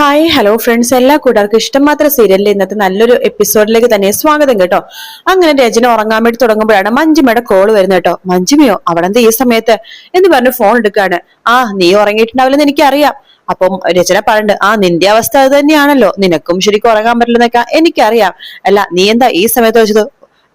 Hi hello friends എല്ലാ കൂട്ടുകാർക്കും ഇഷ്ടം മാത്രം സീരിയലിൽ ഇന്നത്തെ നല്ലൊരു എപ്പിസോഡിലേക്ക് തന്നെ സ്വാഗതം കേട്ടോ. അങ്ങനെ രചന ഉറങ്ങാൻ വേണ്ടി തുടങ്ങുമ്പോഴാണ് മഞ്ജുമയുടെ കോൾ വരുന്നത് കേട്ടോ. മഞ്ജുമയോ അവിടെന്ത് ഈ സമയത്ത്? എന്ന് പറഞ്ഞ് ഫോൺ എടുക്കാണ് ആ നീ ഉറങ്ങിയിട്ടുണ്ടാവില്ലെന്ന് എനിക്കറിയാം. അപ്പം രചന പറയണ്ട് ആ നിന്റെ അവസ്ഥ അത് തന്നെയാണല്ലോ. നിനക്കും ശരിക്കും ഉറങ്ങാൻ പറ്റില്ലെന്നൊക്കെ എനിക്കറിയാം. അല്ല നീ എന്താ ഈ സമയത്ത് വെച്ചത്?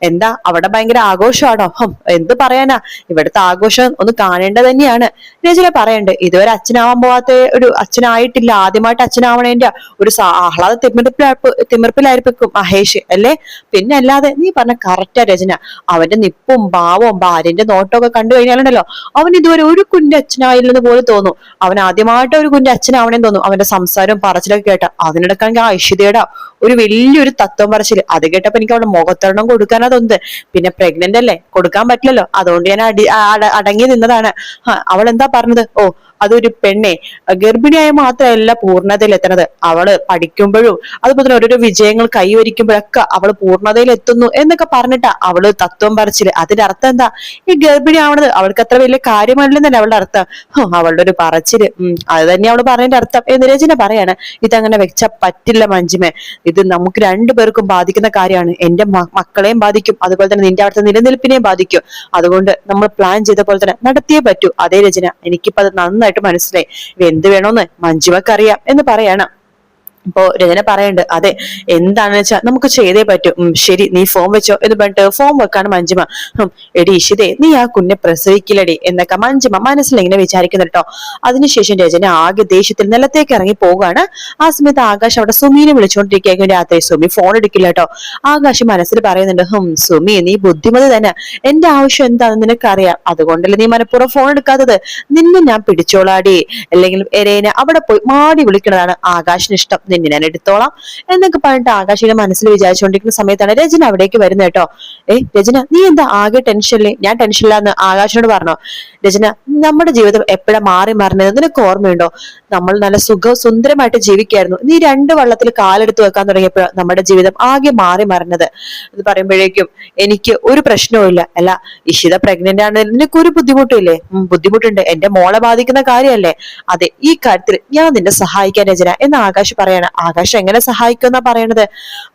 എന്താ? അവിടെ ഭയങ്കര ആഘോഷമാണോ? ഹം എന്ത് പറയാനാ? ഇവിടുത്തെ ആഘോഷം ഒന്ന് കാണേണ്ടത് തന്നെയാണ്. രചന പറയണ്ട് ഇതുവരെ അച്ഛനാവാൻ പോവാത്ത ഒരു അച്ഛനായിട്ടില്ല. ആദ്യമായിട്ട് അച്ഛനാവണേന്റെ ഒരു ആഹ്ലാദ തിമിർപ്പിലാ തിമിർപ്പിലായിരിക്കും മഹേഷ് അല്ലേ? പിന്നെ അല്ലാതെ നീ പറഞ്ഞ കറക്റ്റാ രചന. അവന്റെ നിപ്പും ഭാവവും ഭാര്യന്റെ നോട്ടമൊക്കെ കണ്ടു കഴിഞ്ഞാലുണ്ടല്ലോ അവൻ ഇതുവരെ ഒരു കുഞ്ഞ് അച്ഛനായില്ലെന്ന് പോലെ തോന്നും. അവൻ ആദ്യമായിട്ട് ഒരു കുഞ്ഞ് അച്ഛനാവണേന്ന് തോന്നും. അവന്റെ സംസാരവും പറച്ചിലൊക്കെ കേട്ട. അതിനിടക്കാണെങ്കിൽ ആ ഐശ്വര്യയുടെ ഒരു വലിയൊരു തത്വം പറച്ചിൽ. അത് കേട്ടപ്പോ എനിക്ക് അവിടെ മുഖത്തെണ്ണം കൊടുക്കാനാ തോന്നുന്നത് പിന്നെ പ്രഗ്നന്റ് അല്ലേ? കൊടുക്കാൻ പറ്റില്ലല്ലോ. അതുകൊണ്ട് ഞാൻ അടി അടങ്ങി നിന്നതാണ്. അവൾ എന്താ പറഞ്ഞത്? ഓ അതൊരു പെണ്ണെ. ഗർഭിണിയായ മാത്രമല്ല പൂർണതയിൽ എത്തണത് അവൾ പഠിക്കുമ്പോഴും അതുപോലെ തന്നെ ഓരോരോ വിജയങ്ങൾ കൈവരിക്കുമ്പോഴൊക്കെ അവൾ പൂർണതയിൽ എത്തുന്നു എന്നൊക്കെ പറഞ്ഞിട്ടാ അവൾ തത്വം പറച്ചിൽ. അതിന്റെ അർത്ഥം എന്താ? ഈ ഗർഭിണി ആവണത് അവൾക്ക് അത്ര വലിയ കാര്യമല്ലെന്നല്ലേ അവളുടെ അർത്ഥം? അവളുടെ ഒരു പറച്ചിൽ. അത് തന്നെ അവൾ പറഞ്ഞതിന്റെ അർത്ഥം എന്ന് രചന പറയാണ്. ഇതങ്ങനെ വെച്ച പറ്റില്ല മഞ്ജിമേ. ഇത് നമുക്ക് രണ്ടുപേർക്കും ബാധിക്കുന്ന കാര്യമാണ്. എന്റെ മക്കളെയും ബാധിക്കും. അതുപോലെ തന്നെ നിന്റെ അവിടുത്തെ നിലനിൽപ്പിനെയും ബാധിക്കും. അതുകൊണ്ട് നമ്മൾ പ്ലാൻ ചെയ്ത പോലെ തന്നെ നടത്തിയേ പറ്റൂ. അതേ രചന. എനിക്കിപ്പോ അത് നന്നായിട്ട് മനസ്സിലായി. എന്ത് വേണോന്ന് മഞ്ജുവക്കറിയാം എന്ന് പറയണം. ഇപ്പോ രചന പറയണ്ട് അതെ എന്താണെന്ന് വെച്ചാൽ നമുക്ക് ചെയ്തേ പറ്റൂ. ശരി നീ ഫോം വെച്ചോ എന്ന് പറഞ്ഞിട്ട് ഫോം വെക്കാണ് മഞ്ജുമ. എടി ഇഷിതേ നീ ആ കുഞ്ഞെ പ്രസവിക്കില്ലടി എന്നൊക്കെ മഞ്ജുമ മനസ്സിൽ ഇങ്ങനെ വിചാരിക്കുന്നു കേട്ടോ അതിനുശേഷം രചന ആകെ ദേഷ്യത്തിൽ നിലത്തേക്ക് ഇറങ്ങി പോവുകയാണ്. ആ സമയത്ത് ആകാശ് അവിടെ സുമീനെ വിളിച്ചുകൊണ്ടിരിക്കുകയായിരിക്കും രാത്രി സുമി ഫോൺ എടുക്കില്ല കേട്ടോ ആകാശ് മനസ്സിൽ പറയുന്നുണ്ട് ഹും സുമി നീ ബുദ്ധിമതി തന്നെ. എന്റെ ആവശ്യം എന്താണെന്ന് നിനക്കറിയാം. അതുകൊണ്ടല്ലേ നീ മനഃപൂർവം ഫോൺ എടുക്കാത്തത്. നിന്നെ ഞാൻ പിടിച്ചോളാടി. അല്ലെങ്കിൽ എരേനെ അവിടെ പോയി മാടി വിളിക്കുന്നതാണ് ആകാശിന് ഇഷ്ടം. നിന്നെ ഞാൻ എടുത്തോളാം എന്നൊക്കെ പറഞ്ഞിട്ട് ആകാശിയുടെ മനസ്സിൽ വിചാരിച്ചുകൊണ്ടിരിക്കുന്ന സമയത്താണ് രചന അവിടേക്ക് വരുന്നത് കേട്ടോ. ഏ രചന നീ എന്താ ആകെ ടെൻഷനില്ലേ ഞാൻ ടെൻഷനില്ലാന്ന് ആകാശിനോട് പറഞ്ഞോ. രചന നമ്മുടെ ജീവിതം എപ്പോഴാ മാറി മറിഞ്ഞത്? നിനക്ക് ഓർമ്മയുണ്ടോ? നമ്മൾ നല്ല സുഖ സുന്ദരമായിട്ട് ജീവിക്കായിരുന്നു. നീ രണ്ട് വള്ളത്തിൽ കാലെടുത്ത് വെക്കാൻ തുടങ്ങിയപ്പോഴാണ് നമ്മുടെ ജീവിതം ആകെ മാറി മറിഞ്ഞത്. എന്ന് പറയുമ്പോഴേക്കും എനിക്ക് ഒരു പ്രശ്നവും ഇല്ല. അല്ല ഇഷിത പ്രഗ്നന്റ് ആണ്. നിനക്ക് ഒരു ബുദ്ധിമുട്ടില്ലേ ബുദ്ധിമുട്ടുണ്ട്. എന്റെ മോളെ ബാധിക്കുന്ന കാര്യമല്ലേ? അതെ ഈ കാര്യത്തിൽ ഞാൻ നിന്നെ സഹായിക്കാൻ രചന എന്ന് ആകാശ് പറയാണ്. ആകാശ് എങ്ങനെ സഹായിക്കുമെന്നാ പറയണത്?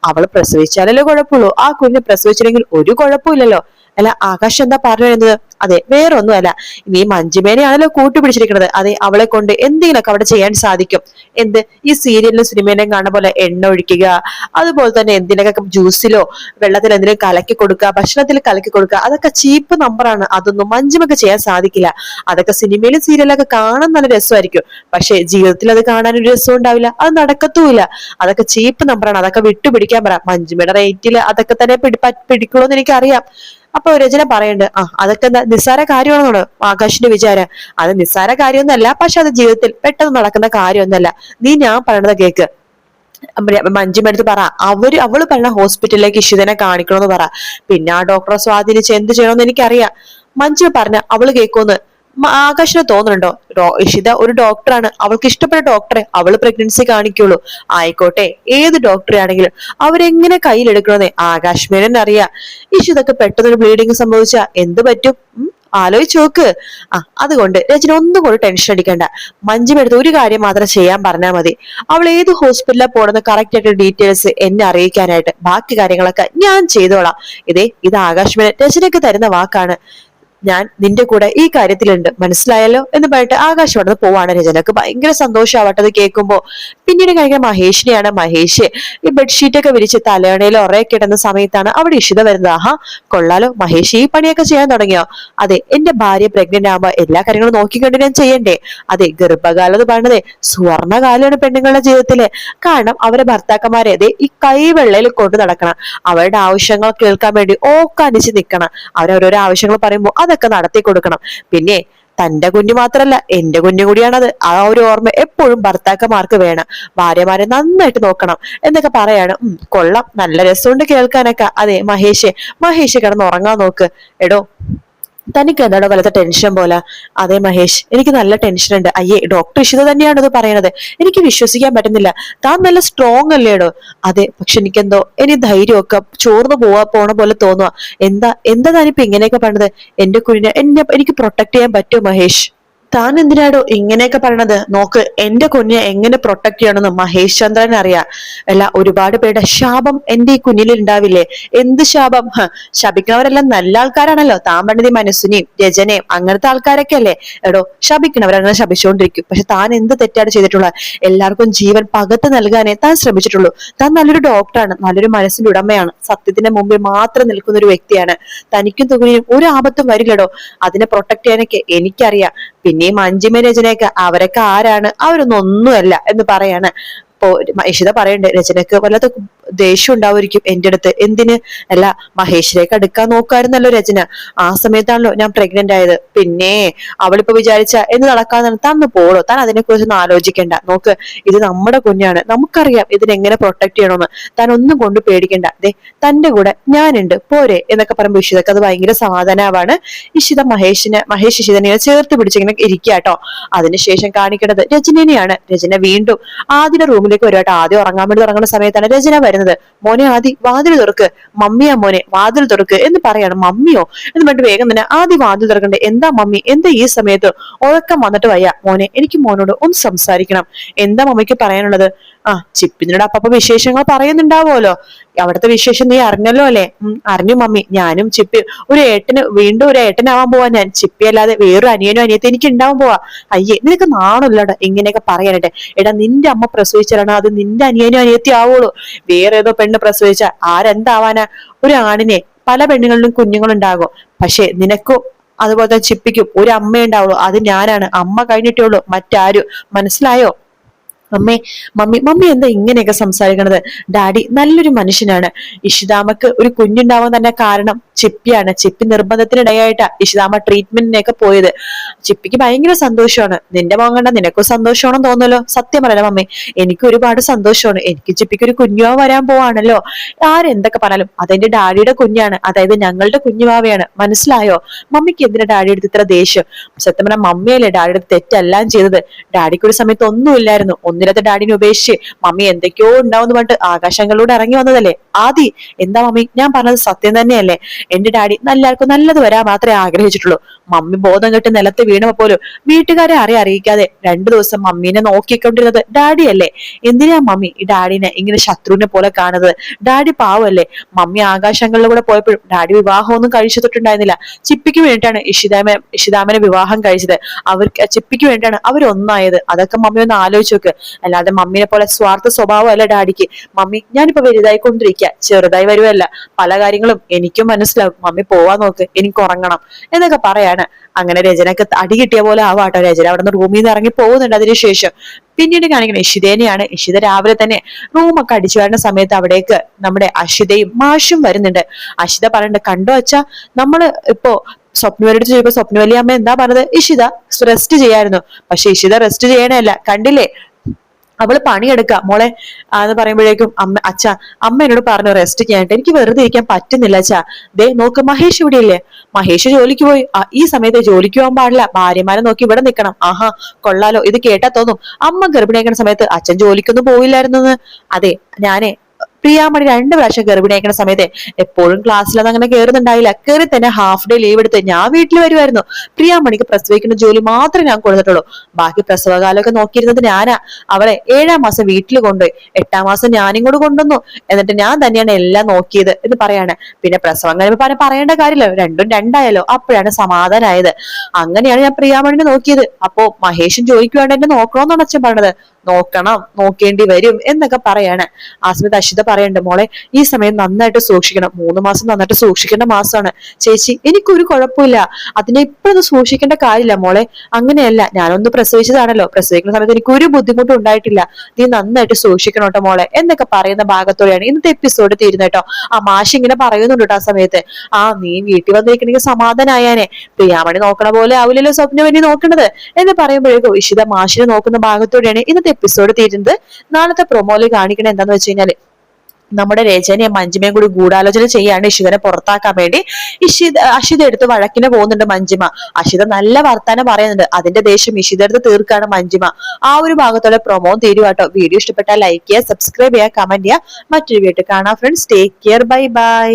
അവൾ പ്രസവിച്ചാലല്ലേ കുഴപ്പമുള്ളൂ. ആ കുഞ്ഞ് പ്രസവിച്ചില്ലെങ്കിൽ ഒരു കുഴപ്പമില്ലല്ലോ. അല്ല ആകാശ് എന്താ പറഞ്ഞു വരുന്നത് അതെ വേറൊന്നും അല്ല നീ മഞ്ജുമേനെയാണല്ലോ കൂട്ടുപിടിച്ചിരിക്കുന്നത്. അതെ അവളെ കൊണ്ട് എന്തെങ്കിലുമൊക്കെ അവിടെ ചെയ്യാൻ സാധിക്കും. എന്ത്? ഈ സീരിയലിലും സിനിമയിലും കാണുന്ന പോലെ എണ്ണ ഒഴിക്കുക അതുപോലെ തന്നെ എന്തിനൊക്കെ ജ്യൂസിലോ വെള്ളത്തിൽ എന്തിനും കലക്കി കൊടുക്കുക ഭക്ഷണത്തിൽ കലക്കി കൊടുക്കുക അതൊക്കെ ചീപ്പ് നമ്പറാണ്. അതൊന്നും മഞ്ജുമൊക്കെ ചെയ്യാൻ സാധിക്കില്ല. അതൊക്കെ സിനിമയിലും സീരിയലൊക്കെ കാണാൻ നല്ല രസമായിരിക്കും. പക്ഷെ ജീവിതത്തിൽ അത് കാണാൻ ഒരു രസവും ഉണ്ടാവില്ല. അത് നടക്കത്തുമില്ല. അതൊക്കെ ചീപ്പ് നമ്പറാണ്. അതൊക്കെ വിട്ടുപിടിക്കാൻ പറ. മഞ്ജുമയുടെ റേറ്റിൽ അതൊക്കെ തന്നെ പിടി പ- പിടിക്കുള്ളൂന്ന് എനിക്കറിയാം. അപ്പൊ രചന പറയുന്നുണ്ട് ആ അതൊക്കെ നിസ്സാര കാര്യമാണെന്നാണ് ആകാശിന്റെ വിചാരം. അത് നിസ്സാര കാര്യമൊന്നുമല്ല പക്ഷെ അത് ജീവിതത്തിൽ പെട്ടെന്ന് നടക്കുന്ന കാര്യമൊന്നുമല്ല. നീ ഞാൻ പറയണത് കേക്ക്. മഞ്ജുമടുത്ത് പറ അവർ അവൾ പറഞ്ഞ ഹോസ്പിറ്റലിലേക്ക് ഇഷിതനെ കാണിക്കണമെന്ന് പറ. പിന്നെ ആ ഡോക്ടറെ സ്വാധീനിച്ച് എന്ത് ചെയ്യണമെന്ന് എനിക്കറിയാം. മഞ്ജു പറഞ്ഞ അവൾ കേൾക്കുമെന്ന് മ- ആകാശിന് തോന്നുന്നുണ്ടോ? ഇഷിത ഒരു ഡോക്ടറാണ് അവൾക്ക് ഇഷ്ടപ്പെട്ട ഡോക്ടറെ അവൾ പ്രഗ്നൻസി കാണിക്കുള്ളൂ. ആയിക്കോട്ടെ ഏത് ഡോക്ടറെ ആണെങ്കിലും അവരെങ്ങനെ കയ്യിലെടുക്കണമെന്ന് ആകാശ് മേനൻ അറിയാം. ഇഷിതൊക്കെ പെട്ടെന്നൊരു ബ്ലീഡിങ് സംഭവിച്ച എന്ത് പറ്റും? ആലോചിച്ച് നോക്ക്. ആ അതുകൊണ്ട് രചന ഒന്നും കൂടെ ടെൻഷൻ അടിക്കണ്ട. മഞ്ജുമെടുത്ത് ഒരു കാര്യം മാത്രം ചെയ്യാൻ പറഞ്ഞാൽ മതി. അവൾ ഏത് ഹോസ്പിറ്റലിലാണ് പോണെന്ന് കറക്റ്റ് ആയിട്ട് ഡീറ്റെയിൽസ് എന്നെ അറിയിക്കാനായിട്ട് ബാക്കി കാര്യങ്ങളൊക്കെ ഞാൻ ചെയ്തോളാം. ഇതേ ഇത് ആകാശ് രചനയ്ക്ക് തരുന്ന വാക്കാണ്. ഞാൻ നിന്റെ കൂടെ ഈ കാര്യത്തിലുണ്ട്. മനസ്സിലായല്ലോ? എന്ന് പറഞ്ഞിട്ട് ആകാശ് അവിടെ പോവാണ് രചനക്ക്. ഭയങ്കര സന്തോഷമാവട്ടെ അത് കേൾക്കുമ്പോ. പിന്നീട് കഴിക്കാൻ മഹേഷിനെയാണ് മഹേഷ്. ഈ ബെഡ്ഷീറ്റ് ഒക്കെ വിരിച്ച് തലയണയിൽ ഉറയെ കിടന്ന സമയത്താണ് അവിടെ ഇഷിത വരുന്നത്. ആഹാ കൊള്ളാലോ. മഹേഷ് ഈ പണിയൊക്കെ ചെയ്യാൻ തുടങ്ങിയോ? അതെ എന്റെ ഭാര്യ പ്രഗ്നന്റ് ആകുമ്പോ എല്ലാ കാര്യങ്ങളും നോക്കിക്കണ്ട് ഞാൻ ചെയ്യണ്ടേ? അതെ ഗർഭകാലം എന്ന് പറയുന്നത് സുവർണകാലമാണ് പെണ്ണുങ്ങളുടെ ജീവിതത്തിൽ. കാരണം അവരെ ഭർത്താക്കന്മാരെ അതെ ഈ കൈവെള്ളയിൽ കൊണ്ടു നടക്കണം. അവരുടെ ആവശ്യങ്ങൾ കേൾക്കാൻ വേണ്ടി ഓക്കാനിച്ച് നിൽക്കണം അവരോരോരോ ആവശ്യങ്ങൾ പറയുമ്പോൾ അതൊക്കെ നടത്തി കൊടുക്കണം. പിന്നെ തന്റെ കുഞ്ഞു മാത്രല്ല എന്റെ കുഞ്ഞു കൂടിയാണത്. ആ ഒരു ഓർമ്മ എപ്പോഴും ഭർത്താക്കന്മാർക്ക് വേണം. ഭാര്യമാരെ നന്നായിട്ട് നോക്കണം എന്നൊക്കെ പറയാണ്. ഉം കൊള്ളാം. നല്ല രസമുണ്ട് കേൾക്കാനൊക്കെ. അതെ മഹേഷ് മഹേഷ് കിടന്ന് ഉറങ്ങാൻ നോക്ക്. എടോ തനിക്ക് എന്താണോ വലത്തെ ടെൻഷൻ പോലെ. അതെ മഹേഷ് എനിക്ക് നല്ല ടെൻഷൻ ഉണ്ട്. അയ്യേ ഡോക്ടർ ഇഷിത തന്നെയാണോ ഇത് പറയണത്? എനിക്ക് വിശ്വസിക്കാൻ പറ്റുന്നില്ല. താൻ നല്ല സ്ട്രോങ് അല്ലേടോ? അതെ പക്ഷെ എനിക്കെന്തോ ഇനി ധൈര്യമൊക്കെ ചോർന്നു പോവാ പോണ പോലെ തോന്നുക എന്താ എന്താ താനിപ്പോ ഇങ്ങനെയൊക്കെ പറഞ്ഞത്? എന്റെ കുഞ്ഞിനെ എന്നെ എനിക്ക് പ്രൊട്ടക്ട് ചെയ്യാൻ പറ്റുമോ മഹേഷ്? താൻ എന്തിനാടോ ഇങ്ങനെയൊക്കെ പറയണത്? നോക്ക് എന്റെ കുഞ്ഞെ എങ്ങനെ പ്രൊട്ടക്ട് ചെയ്യണമെന്ന് മഹേഷ് ചന്ദ്രൻ അറിയാം. അല്ല ഒരുപാട് പേരുടെ ശാപം എന്റെ ഈ കുഞ്ഞിൽ ഉണ്ടാവില്ലേ? എന്ത് ശാപം? ശപിക്കുന്നവരെല്ലാം നല്ല ആൾക്കാരാണല്ലോ. താൻ പണ്ഡിതി മനസ്സിനെയും രചനയും അങ്ങനത്തെ ആൾക്കാരൊക്കെ അല്ലേ? എടോ ശപിക്കണവരങ്ങനെ ശപിച്ചുകൊണ്ടിരിക്കും പക്ഷെ താൻ എന്ത് തെറ്റാണ് ചെയ്തിട്ടുള്ളത്? എല്ലാവർക്കും ജീവൻ പകത്ത് നൽകാനേ താൻ ശ്രമിച്ചിട്ടുള്ളൂ. താൻ നല്ലൊരു ഡോക്ടറാണ് നല്ലൊരു മനസ്സിന്റെ ഉടമയാണ്. സത്യത്തിന്റെ മുമ്പിൽ മാത്രം നിൽക്കുന്ന ഒരു വ്യക്തിയാണ്. തനിക്കും തുകയും ഒരു ആപത്തും വരില്ലടോ. അതിനെ പ്രൊട്ടക്ട് ചെയ്യാനൊക്കെ എനിക്കറിയാം. പിന്നെയും മഞ്ജിമ രചനയൊക്കെ അവരൊക്കെ ആരാണ്? അവരൊന്നും ഒന്നുമല്ല എന്ന് പറയാണ്. ഇപ്പോ ഇഷിത പറയണ്ട് രചനക്ക് വല്ലാത്ത ദേഷ്യം ഉണ്ടാവുമായിരിക്കും എന്റെ അടുത്ത്. എന്തിന്? അല്ല മഹേഷിലേക്ക് അടുക്കാൻ നോക്കായിരുന്നല്ലോ രചന. ആ സമയത്താണല്ലോ ഞാൻ പ്രഗ്നന്റ് ആയത്. പിന്നെ അവളിപ്പോ വിചാരിച്ച എന്ന് നടക്കാതെ താൻ പോളോ. താൻ അതിനെ കുറിച്ചൊന്നും ആലോചിക്കേണ്ട. നോക്ക് ഇത് നമ്മുടെ കുഞ്ഞാണ്. നമുക്കറിയാം ഇതിനെങ്ങനെ പ്രൊട്ടക്ട് ചെയ്യണമെന്ന്. താൻ ഒന്നും കൊണ്ട് പേടിക്കണ്ട. ദേ തന്റെ കൂടെ ഞാനുണ്ട്. പോരെ എന്നൊക്കെ പറയുമ്പോൾ ഇഷിതക്ക് അത് ഭയങ്കര സമാധാനമാണ് ഇഷിത മഹേഷിനെ മഹേഷ് ഇഷിതനെ ചേർത്ത് പിടിച്ചിങ്ങനെ ഇരിക്കാട്ടോ കേട്ടോ. അതിനുശേഷം കാണിക്കേണ്ടത് രചനയാണ് രചന വീണ്ടും ആദ്യ റൂമിലേക്ക് വരുവാട്ടോ ആദ്യം ഉറങ്ങാൻ വേണ്ടി ഉറങ്ങുന്ന സമയത്താണ് രചന വരുന്നത്. മോനെ ആദി വാതിൽ തുറക്ക്. മമ്മിയാ മോനെ വാതിൽ തുറക്ക്. എന്ന് പറയാണ് മമ്മിയോ. എന്ന് പറഞ്ഞിട്ട് വേഗം തന്നെ ആദി വാതിൽ തുറക്കണ്ടേ? എന്താ മമ്മി? എന്താ ഈ സമയത്ത്? ഉറക്കം വന്നിട്ട് വയ്യ. മോനെ എനിക്ക് മോനോട് ഒന്ന് സംസാരിക്കണം. എന്താ മമ്മിക്ക് പറയാനുള്ളത്? ആ ചിപ്പിനോട് അപ്പപ്പ വിശേഷങ്ങൾ പറയുന്നുണ്ടാവുമല്ലോ. അവിടുത്തെ വിശേഷം നീ അറിഞ്ഞല്ലോ അല്ലേ? അറിഞ്ഞു മമ്മി. ഞാനും ചിപ്പി ഒരു ഏട്ടന് വീണ്ടും ഒരു ഏട്ടനാവാൻ പോവാ ഞാൻ. ചിപ്പി അല്ലാതെ വേറൊരു അനിയനോ അനിയത്തെ എനിക്ക് ഉണ്ടാവാൻ പോവാ. അയ്യേ നിനക്ക് നാണല്ലോ ഇങ്ങനെയൊക്കെ പറയാനായിട്ട്. എടാ നിന്റെ അമ്മ പ്രസവിച്ചാലാണ് അത് നിന്റെ അനിയനോ അനിയത്തി ആവുള്ളൂ. വേറെ ഏതോ പെണ്ണ് പ്രസവിച്ച ആരെന്താവാനാ? ഒരു ആണിനെ പല പെണ്ണുങ്ങളിലും കുഞ്ഞുങ്ങളുണ്ടാകും. പക്ഷെ നിനക്കും അതുപോലെ തന്നെ ചിപ്പിക്കും ഒരു അമ്മയുണ്ടാവുള്ളൂ. അത് ഞാനാണ്. അമ്മ കഴിഞ്ഞിട്ടേ ഉള്ളൂ. മറ്റാരും മനസ്സിലായോ? അമ്മേ മമ്മി മമ്മി എന്താ ഇങ്ങനെയൊക്കെ സംസാരിക്കണത്? ഡാഡി നല്ലൊരു മനുഷ്യനാണ്. ഇഷിതാമക്ക് ഒരു കുഞ്ഞുണ്ടാവാൻ തന്നെ കാരണം ചിപ്പിയാണ്. ചിപ്പി നിർബന്ധത്തിനിടയായിട്ടാ ഇഷിതാമ ട്രീറ്റ്മെന്റിനൊക്കെ പോയത്. ചിപ്പിക്ക് ഭയങ്കര സന്തോഷമാണ്. നിന്റെ മോൻ കണ്ട നിനക്കും സന്തോഷമാണെന്ന് തോന്നുമല്ലോ. സത്യം പറയാം മമ്മി എനിക്ക് ഒരുപാട് സന്തോഷമാണ്. എനിക്ക് ചിപ്പിക്ക് ഒരു കുഞ്ഞോ വരാൻ പോവാണല്ലോ. ആരെന്തൊക്കെ പറഞ്ഞാലും അതെന്റെ ഡാഡിയുടെ കുഞ്ഞാണ്. അതായത് ഞങ്ങളുടെ കുഞ്ഞുവാവയാണ് മനസ്സിലായോ? മമ്മിക്ക് എന്തിനാ ഡാഡി എടുത്ത് ഇത്ര ദേഷ്യം? സത്യം പറഞ്ഞാൽ മമ്മിയല്ലേ ഡാഡിയുടെ തെറ്റെല്ലാം ചെയ്തത്. ഡാഡിക്ക് ഒരു സമയത്ത് ഒന്നുമില്ലായിരുന്നു. ഒന്നിനത്തെ ഡാഡിനെ ഉപേക്ഷിച്ച് മമ്മി എന്തൊക്കെയോ ഉണ്ടാവുന്നു പറഞ്ഞിട്ട് ആകാശങ്ങളിലൂടെ ഇറങ്ങി വന്നതല്ലേ? ആദി എന്താ മമ്മി? ഞാൻ പറഞ്ഞത് സത്യം തന്നെയല്ലേ? എന്റെ ഡാഡി എല്ലാവർക്കും നല്ലത് വരാൻ മാത്രമേ ആഗ്രഹിച്ചിട്ടുള്ളൂ. മമ്മി ബോധം കെട്ട് നിലത്ത് വീണപ്പോ പോലും വീട്ടുകാരെ അറിയ അറിയിക്കാതെ രണ്ടു ദിവസം മമ്മീനെ നോക്കിക്കൊണ്ടിരുന്നത് ഡാഡിയല്ലേ? എന്തിനാ മമ്മി ഈ ഡാഡിനെ ഇങ്ങനെ ശത്രുവിനെ പോലെ കാണുന്നത്? ഡാഡി പാവല്ലേ? മമ്മി ആകാശങ്ങളിലൂടെ പോയപ്പോഴും ഡാഡി വിവാഹമൊന്നും കഴിച്ചു തൊട്ടുണ്ടായിരുന്നില്ല ചിപ്പിക്ക് വേണ്ടിയിട്ടാണ് ഇഷിതാമ ഇഷിതാമനെ വിവാഹം കഴിച്ചത്. അവർക്ക് ചിപ്പിക്ക് വേണ്ടിയിട്ടാണ് അവരൊന്നായത്. അതൊക്കെ മമ്മി ഒന്ന് ആലോചിച്ച് നോക്ക്. അല്ലാതെ മമ്മിനെ പോലെ സ്വാർത്ഥ സ്വഭാവമല്ല ഡാഡിക്ക്. മമ്മി ഞാനിപ്പോ വലുതായി കൊണ്ടിരിക്കുക ചെറുതായി വരുമല്ല പല കാര്യങ്ങളും എനിക്കും മനസ്സിലാവും. മമ്മി പോവാൻ നോക്ക് എനിക്ക് ഉറങ്ങണം എന്നൊക്കെ പറയാണ്. അങ്ങനെ രചനക്ക് അടി കിട്ടിയ പോലെ ആവാട്ടോ രചന അവിടെ നിന്ന് റൂമിൽ നിന്ന് ഇറങ്ങി പോകുന്നുണ്ട് അതിനുശേഷം പിന്നീട് കാണിക്കുന്നത് ഇഷിതേനെയാണ്. ഇഷിത രാവിലെ തന്നെ റൂമൊക്കെ അടിച്ചു വരുന്ന സമയത്ത് അവിടേക്ക് നമ്മുടെ അഷിതയും മാഷും വരുന്നുണ്ട്. അഷിത പറയണ്ട കണ്ടോ അച്ഛാ നമ്മൾ ഇപ്പോ സ്വപ്നവലിയുടെ ചോദിച്ചപ്പോ സ്വപ്നവലിയമ്മ എന്താ പറഞ്ഞത്? ഇഷിത റെസ്റ്റ് ചെയ്യായിരുന്നു. പക്ഷെ ഇഷിത റെസ്റ്റ് ചെയ്യണല്ല കണ്ടില്ലേ? അവൾ പണിയെടുക്ക. മോളെ എന്ന് പറയുമ്പോഴേക്കും അമ്മ അച്ഛ അമ്മ എന്നോട് പറഞ്ഞു റെസ്റ്റ് ചെയ്യാനായിട്ട് എനിക്ക് വെറുതെ ഇരിക്കാൻ പറ്റുന്നില്ല അച്ഛാ. ദേ നോക്ക് മഹേഷ് ഇവിടെ ഇല്ലേ? മഹേഷ് ജോലിക്ക് പോയി. ഈ സമയത്ത് ജോലിക്ക് പോകാൻ പാടില്ല. ഭാര്യമാരെ നോക്കി ഇവിടെ നിൽക്കണം ആഹാ കൊള്ളാലോ. ഇത് കേട്ടാ തോന്നും. അമ്മ ഗർഭിണിയാക്കുന്ന സമയത്ത് അച്ഛൻ ജോലിക്കൊന്നും പോയില്ലായിരുന്നു അതെ ഞാനേ പ്രിയാമണി രണ്ട് പ്രാവശ്യം ഗർഭിണിയാക്കുന്ന സമയത്ത് എപ്പോഴും ക്ലാസ്സിലൊന്നും അങ്ങനെ കയറുന്നുണ്ടായില്ല കയറി തന്നെ ഹാഫ് ഡേ ലീവ് എടുത്ത് ഞാൻ വീട്ടിൽ വരുമായിരുന്നു പ്രിയാമണിക്ക് പ്രസവിക്കുന്ന ജോലി മാത്രമേ ഞാൻ കൊടുത്തിട്ടുള്ളൂ. ബാക്കി പ്രസവകാലമൊക്കെ നോക്കിയിരുന്നത് ഞാനാ. അവളെ ഏഴാം മാസം വീട്ടിൽ കൊണ്ടുപോയി. എട്ടാം മാസം ഞാനും കൂടെ കൊണ്ടുവന്നു. എന്നിട്ട് ഞാൻ തന്നെയാണ് എല്ലാം നോക്കിയത് എന്ന് പറയാണ്. പിന്നെ പ്രസവം കഴിയുമ്പോൾ പറയേണ്ട കാര്യമില്ല. രണ്ടും രണ്ടായാലോ അപ്പോഴാണ് സമാധാനമായത് അങ്ങനെയാണ് ഞാൻ പ്രിയാമണിനെ നോക്കിയത്. അപ്പോ മഹേഷും ജോലിക്ക് വേണ്ട എന്നെ നോക്കണമെന്നാണ് അച്ഛൻ പറഞ്ഞത്. നോക്കണം നോക്കേണ്ടി വരും എന്നൊക്കെ പറയാണ്. ആ സമയത്ത് അശ്വിത പറയണ്ട മോളെ ഈ സമയം നന്നായിട്ട് സൂക്ഷിക്കണം. മൂന്ന് മാസം നന്നായിട്ട് സൂക്ഷിക്കേണ്ട മാസമാണ്. ചേച്ചി എനിക്കൊരു കുഴപ്പമില്ല. അതിനെ ഇപ്പോഴൊന്നും സൂക്ഷിക്കേണ്ട കാര്യമില്ല മോളെ. അങ്ങനെയല്ല ഞാനൊന്ന് പ്രസവിച്ചതാണല്ലോ. പ്രസവിക്കുന്ന സമയത്ത് എനിക്ക് ഒരു ബുദ്ധിമുട്ടും ഉണ്ടായിട്ടില്ല. നീ നന്നായിട്ട് സൂക്ഷിക്കണം കേട്ടോ മോളെ എന്നൊക്കെ പറയുന്ന ഭാഗത്തോടെയാണ് ഇന്നത്തെ എപ്പിസോഡ് തീരുന്നത് കേട്ടോ. ആ മാഷ് ഇങ്ങനെ പറയുന്നുണ്ട് കേട്ടോ ആ സമയത്ത്. ആ നീ വീട്ടിൽ വന്നിരിക്കണെങ്കിൽ സമാധാനായാനെ. പ്രിയാമണി നോക്കണ പോലെ ആവില്ലല്ലോ സ്വപ്നം വേണ്ടി നോക്കണത്? എന്ന് പറയുമ്പോഴേക്കും ഇഷിത മാഷിനെ നോക്കുന്ന ഭാഗത്തോടെയാണ് ഇന്നത്തെ എപ്പിസോഡ് തീരുന്നത്. നാളത്തെ പ്രൊമോയിൽ കാണിക്കണത് എന്താന്ന് വെച്ച് കഴിഞ്ഞാൽ നമ്മുടെ രചനയും മഞ്ജിമയും കൂടി ഗൂഢാലോചന ചെയ്യാണ് ഇഷിതനെ പുറത്താക്കാൻ വേണ്ടി ഇഷിത അഷിത എടുത്ത് വഴക്കിന് പോകുന്നുണ്ട് മഞ്ജിമ. അഷിത നല്ല വർത്താനം പറയുന്നുണ്ട്. അതിന്റെ ദേഷ്യം ഇഷിത എടുത്ത് തീർക്കാണ് മഞ്ജിമ. ആ ഒരു ഭാഗത്തോടെ പ്രൊമോ തീരുവാട്ടോ വീഡിയോ ഇഷ്ടപ്പെട്ടാൽ ലൈക്ക് ചെയ്യുക സബ്സ്ക്രൈബ് ചെയ്യുക കമന്റ് ചെയ്യുക. മറ്റൊരു വീട്ടിൽ കാണാം friends take care bye bye